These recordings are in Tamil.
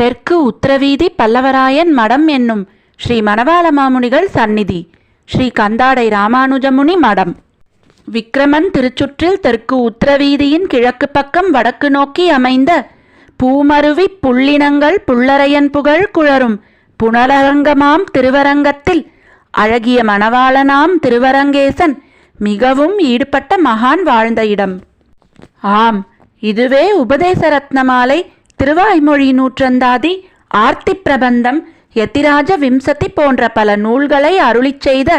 தெற்கு உத்திரவீதி பல்லவராயன் மடம் என்னும் ஸ்ரீ மணவாள மாமுனிகள் சந்நிதி ஸ்ரீ கந்தாடை ராமானுஜமுனி மடம். விக்கிரமன் திருச்சுற்றில் தெற்கு உத்திரவீதியின் கிழக்கு பக்கம் வடக்கு நோக்கி அமைந்த பூமருவி புள்ளினங்கள் புள்ளரையன் புகழ் குழரும் புனரங்கமாம் திருவரங்கத்தில் அழகிய மணவாளனாம் திருவரங்கேசன் மிகவும் ஈடுபட்ட மகான் வாழ்ந்த இடம். ஆம் இதுவே உபதேச ரத்னமாலை திருவாய்மொழி நூற்றந்தாதி ஆர்த்தி பிரபந்தம் யத்திராஜ விம்சதி போன்ற பல நூல்களை அருளிச் செய்த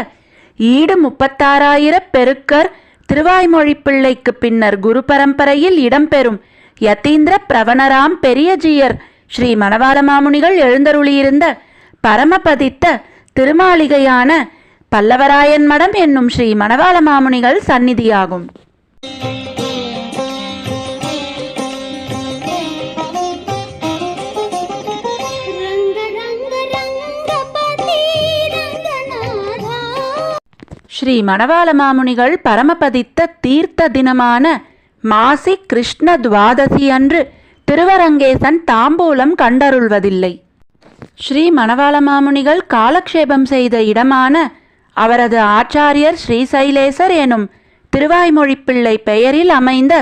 ஈடு முப்பத்தாறாயிர பெருக்கர் திருவாய்மொழி பிள்ளைக்கு பின்னர் குரு பரம்பரையில் இடம்பெறும் யதீந்திர பிரவணராம் பெரியஜியர் ஸ்ரீ மணவாள மாமுனிகள் எழுந்தருளியிருந்த பரமபதித்த திருமாளிகையான பல்லவராயன் மடம் என்னும் ஸ்ரீ மணவாள மாமுனிகள் சந்நிதியாகும். ஸ்ரீ மணவாள மாமுனிகள் பரமபதித்த தீர்த்த தினமான மாசி கிருஷ்ண துவாதசி அன்று திருவரங்கேசன் தாம்பூலம் கண்டருள்வதில்லை. ஸ்ரீ மணவாள மாமுனிகள் காலக்ஷேபம் செய்த இடமான அவரது ஆச்சாரியர் ஸ்ரீசைலேசர் எனும் திருவாய்மொழிப்பிள்ளை பெயரில் அமைந்த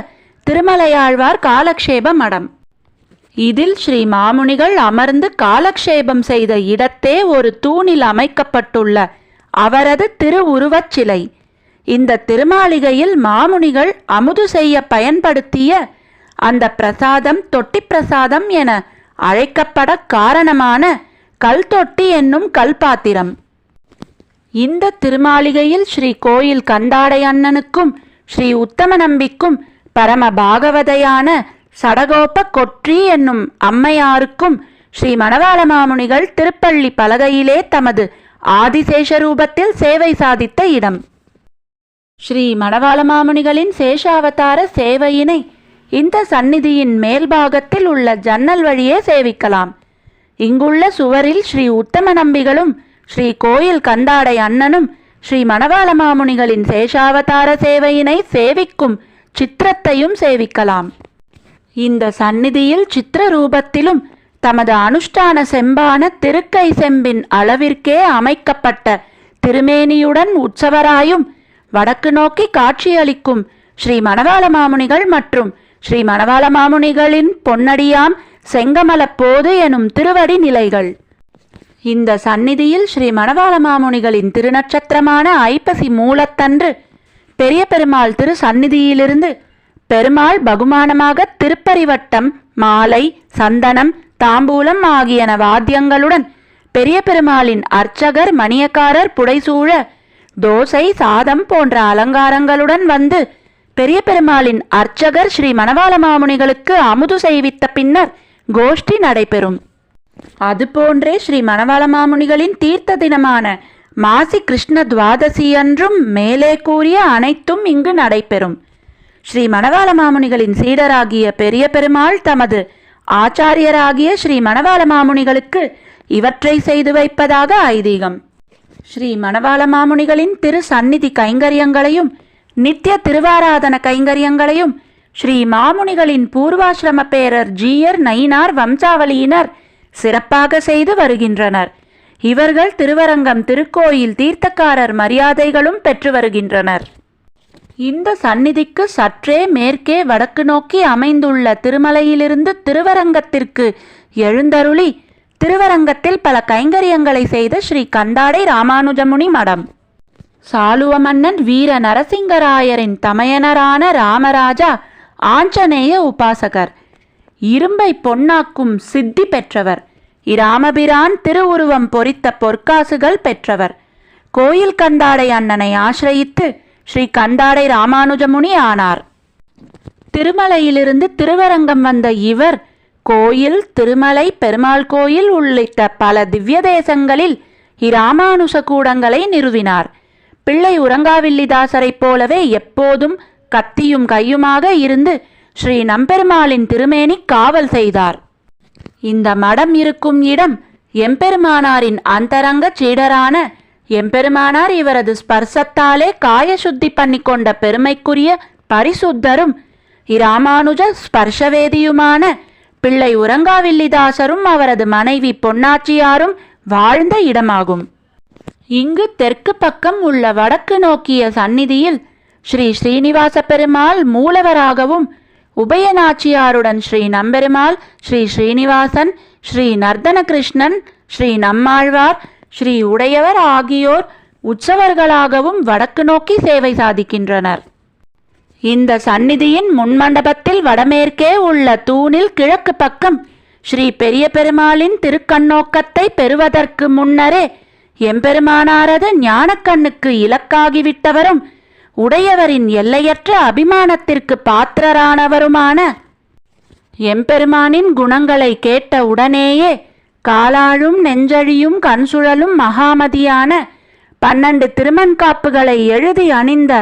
திருமலையாழ்வார் காலக்ஷேப மடம். இதில் ஸ்ரீ மாமுனிகள் அமர்ந்து காலக்ஷேபம் செய்த இடத்தே ஒரு தூணில் அமைக்கப்பட்டுள்ள அவரது திருவுருவச் சிலை இந்த திருமாளிகையில் மாமுனிகள் அமுது செய்ய பயன்படுத்திய அந்த பிரசாதம் தொட்டி பிரசாதம் என அழைக்கப்பட காரணமான கல் தொட்டி என்னும் கல்பாத்திரம். இந்த திருமாளிகையில் ஸ்ரீ கோயில் கந்தாடை அண்ணனுக்கும் ஸ்ரீ உத்தம நம்பிக்கும் பரம பாகவதையான சடகோப கொற்றி என்னும் அம்மையாருக்கும் ஸ்ரீ மணவாள மாமுனிகள் திருப்பள்ளி பலகையிலே தமது ஆதிசேஷ ரூபத்தில் சேவை சாதித்த இடம். ஸ்ரீ மணவாளமாமுனிகளின் சேஷாவதார சேவையினை இந்த சந்நிதியின் மேல்பாகத்தில் உள்ள ஜன்னல் வழியே சேவிக்கலாம். இங்குள்ள சுவரில் ஸ்ரீ உத்தம நம்பிகளும் ஸ்ரீ கோயில் கந்தாடை அண்ணனும் ஸ்ரீ மணவாளமாமுனிகளின் சேஷாவதார சேவையினை சேவிக்கும் சித்திரத்தையும் சேவிக்கலாம். இந்த சந்நிதியில் சித்திர ரூபத்திலும் தமது அனுஷ்டான செம்பான திருக்கை செம்பின் அளவிற்கே அமைக்கப்பட்ட திருமேனியுடன் உற்சவராயும் வடக்கு நோக்கி காட்சியளிக்கும் ஸ்ரீ மணவாள மாமுனிகள் மற்றும் ஸ்ரீ மணவாள மாமுனிகளின் பொன்னடியாம் செங்கமலப் போது எனும் திருவடி நிலைகள். இந்த சந்நிதியில் ஸ்ரீ மணவாள மாமுனிகளின் திருநட்சத்திரமான ஐப்பசி மூலத்தன்று பெரிய பெருமாள் திரு சந்நிதியிலிருந்து பெருமாள் பகுமானமாக திருப்பரிவட்டம் மாலை சந்தனம் தாம்பூலம் ஆகியன வாத்தியங்களுடன் பெரிய பெருமாளின் அர்ச்சகர் மணியக்காரர் புடைசூழ தோசை சாதம் போன்ற அலங்காரங்களுடன் வந்து பெரிய பெருமாளின் அர்ச்சகர் ஸ்ரீ மணவாள மாமுனிகளுக்கு அமுது செய்வித்த பின்னர் கோஷ்டி நடைபெறும். அதுபோன்றே ஸ்ரீ மணவாள மாமுனிகளின் தீர்த்த தினமான மாசி கிருஷ்ண துவாதசி அன்றும் மேலே கூறிய அனைத்தும் இங்கு நடைபெறும். ஸ்ரீ மணவாள மாமுனிகளின் சீடராகிய பெரிய பெருமாள் தமது ஆச்சாரியராகிய ஸ்ரீ மணவாள மாமுனிகளுக்கு இவற்றை செய்து வைப்பதாக ஐதீகம். ஸ்ரீ மணவாள மாமுனிகளின் திரு சந்நிதி கைங்கரியங்களையும் நித்திய திருவாராதன கைங்கரியங்களையும் ஸ்ரீ மாமுனிகளின் பூர்வாசிரம பேரர் ஜீயர் நயினார் வம்சாவளியினர் சிறப்பாக செய்து வருகின்றனர். இவர்கள் திருவரங்கம் திருக்கோயில் தீர்த்தக்காரர் மரியாதைகளும் பெற்று வருகின்றனர். இந்த சந்நிதிக்கு சற்றே மேற்கே வடக்கு நோக்கி அமைந்துள்ள திருமலையிலிருந்து திருவரங்கத்திற்கு எழுந்தருளி திருவரங்கத்தில் பல கைங்கரியங்களை செய்த ஸ்ரீ கந்தாடை ராமானுஜமுனி மடம். சாலுவ மன்னன் வீர நரசிங்கராயரின் தமையனரான ராமராஜா ஆஞ்சநேய உபாசகர். இரும்பை பொன்னாக்கும் சித்தி பெற்றவர். இராமபிரான் திருவுருவம் பொறித்த பொற்காசுகள் பெற்றவர். கோயில் கந்தாடை அண்ணனை ஆசிரயித்து ஸ்ரீ கந்தாடை ராமானுஜமுனி ஆனார். திருமலையிலிருந்து திருவரங்கம் வந்த இவர் கோயில் திருமலை பெருமாள் கோயில் உள்ளிட்ட பல திவ்ய தேசங்களில் இராமானுச கூடங்களை நிறுவினார். பிள்ளை உறங்காவில்லிதாசரைப் போலவே எப்போதும் கத்தியும் கையுமாக இருந்து ஸ்ரீ நம்பெருமாளின் திருமேனி காவல் செய்தார். இந்த மடம் இருக்கும் இடம் எம்பெருமானாரின் அந்தரங்க சீடரான எம்பெருமானார் இவரது ஸ்பர்சத்தாலே காய சுத்தி பண்ணி கொண்ட பெருமைக்குரிய பரிசுத்தரும் இராமானுஜ ஸ்பர்ஷவேதியுமான பிள்ளை உரங்காவில்லிதாசரும் அவரது மனைவி பொன்னாச்சியாரும் வாழ்ந்த இடமாகும். இங்கு தெற்கு பக்கம் உள்ள வடக்கு நோக்கிய சந்நிதியில் ஸ்ரீ ஸ்ரீனிவாச பெருமாள் மூலவராகவும் உபயநாச்சியாருடன் ஸ்ரீ நம்பெருமாள் ஸ்ரீ ஸ்ரீனிவாசன் ஸ்ரீ நர்தன கிருஷ்ணன் ஸ்ரீ நம்மாழ்வார் ஸ்ரீ உடையவர் ஆகியோர் உற்சவர்களாகவும் வடக்கு நோக்கி சேவை சாதிக்கின்றனர். இந்த சந்நிதியின் முன்மண்டபத்தில் வடமேற்கே உள்ள தூணில் கிழக்கு பக்கம் ஸ்ரீ பெரிய பெருமாளின் திருக்கண்ணோக்கத்தை பெறுவதற்கு முன்னரே எம்பெருமானாரது ஞானக்கண்ணுக்கு இலக்காகிவிட்டவரும் உடையவரின் எல்லையற்ற அபிமானத்திற்கு பாத்திரரானவருமான எம்பெருமானின் குணங்களை கேட்ட உடனேயே காலாழும் நெஞ்சழியும் கண்சுழலும் மகாமதியான பன்னெண்டு திருமண்காப்புகளை எழுதி அணிந்த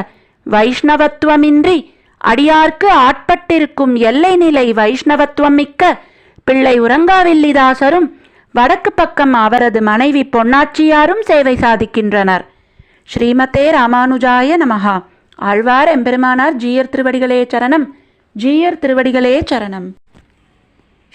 வைஷ்ணவத்துவமின்றி அடியார்க்கு ஆட்பட்டிருக்கும் எல்லை நிலை வைஷ்ணவத்துவம் மிக்க பிள்ளை உரங்காவில்லிதாசரும் வடக்கு பக்கம் அவரது மனைவி பொன்னாச்சியாரும் சேவை சாதிக்கின்றனர். ஸ்ரீமதே ராமானுஜாய நமஹா. ஆழ்வார் எம்பெருமானார் ஜீயர் திருவடிகளே சரணம். ஜீயர் திருவடிகளே சரணம்.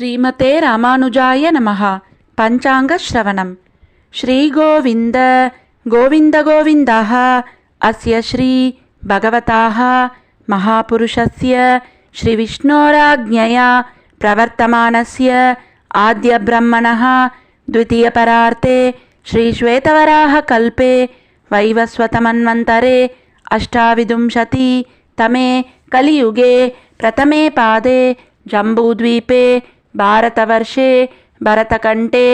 श्रीमते रामानुजाय नमः। पञ्चाङ्गश्रवणं श्रीगोविन्द गोविन्दगोविन्दः अस्य श्रीभगवताः महापुरुषस्य श्रीविष्णोराज्ञया प्रवर्तमानस्य आद्यब्रह्मणः द्वितीयपरार्ते श्रीश्वेतवराहकल्पे वैवस्वतमन्वन्तरे अष्टाविंशतितमे कलियुगे प्रथमे पादे जम्बूद्वीपे भारतवर्षे भरतकण्ठे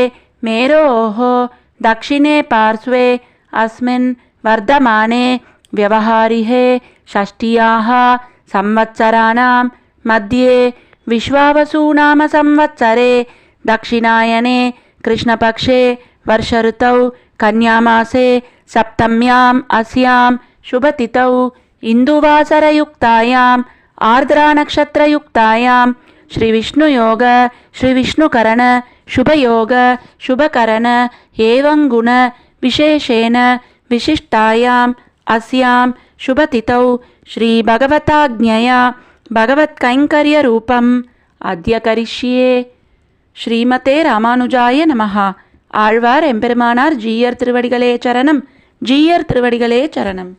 मेरोः दक्षिणे पार्श्वे अस्मिन् वर्धमाने व्यवहारिहे षष्ट्याः संवत्सराणां मध्ये विश्वावसूनामसंवत्सरे दक्षिणायने कृष्णपक्षे वर्षऋतौ कन्यामासे सप्तम्याम् अस्यां शुभतिथौ इन्दुवासरयुक्तायाम् आर्द्रानक्षत्रयुक्तायां ஸ்ரீ விஷ்ணு யோக ஸ்ரீ விஷ்ணு கரண சுபயோக சுபகரண ஏவங்குண விசேஷேன விசிஷ்டாயாம் அஸ்யாம் சுபதிதௌ ஸ்ரீ பகவதாஜ்ஞயா பகவத்கைங்கரிய ரூபம் அத்ய கரிஷ்யே ஸ்ரீமதே ராமானுஜாய நமஹா. ஆழ்வார் எம்பெருமானார் ஜீயர் திருவடிகளே சரணம். ஜீயர் திருவடிகளே சரணம்.